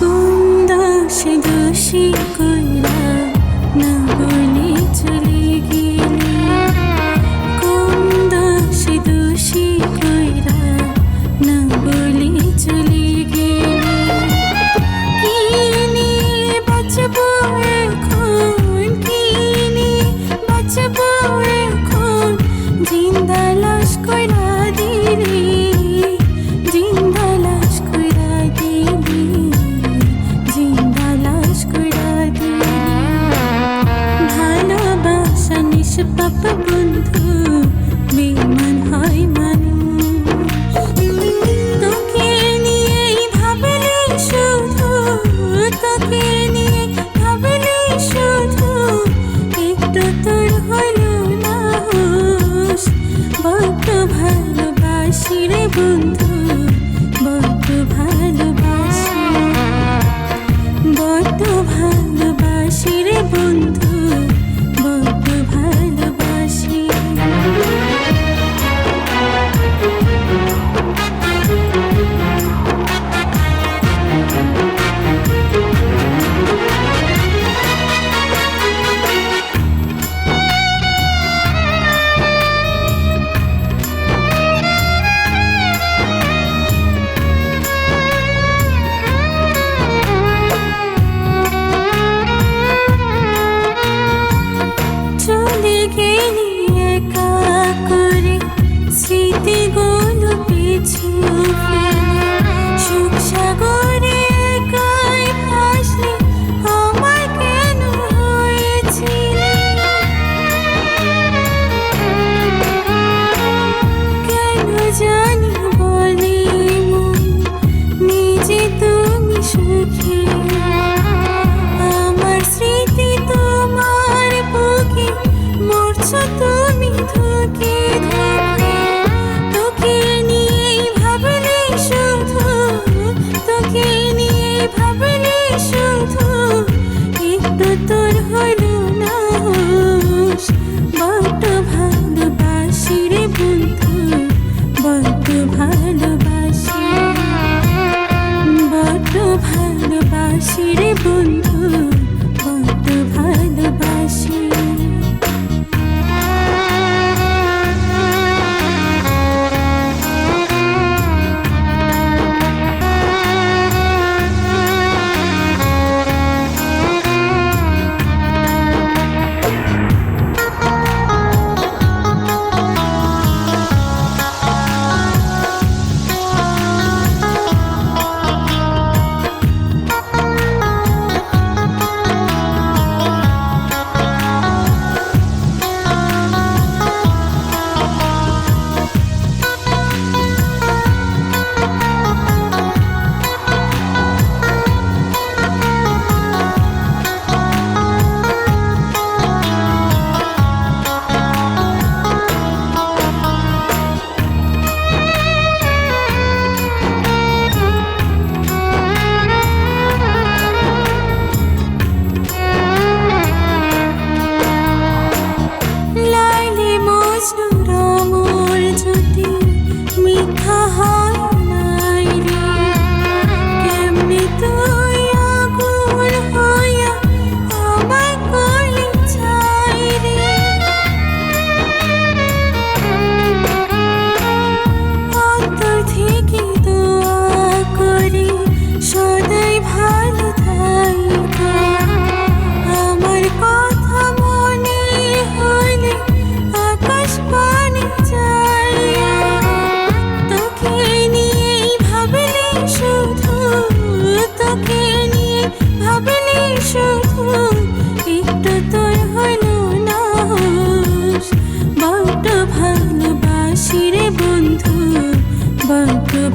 Cũng đã. পাপা বন্ধু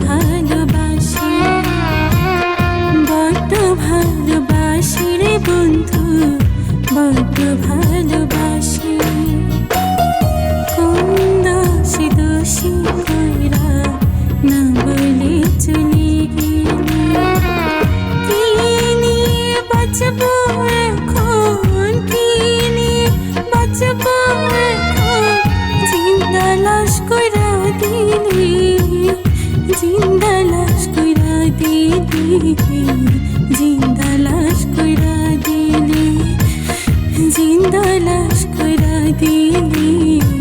ভালোবাসি। বড্ড ভালোবাসি রে বন্ধু, বড্ড ভালোবাসি। কোন দোষী দোষী কইরা না বলে চলে গেলে কি নিয়ে বাঁচবো? दी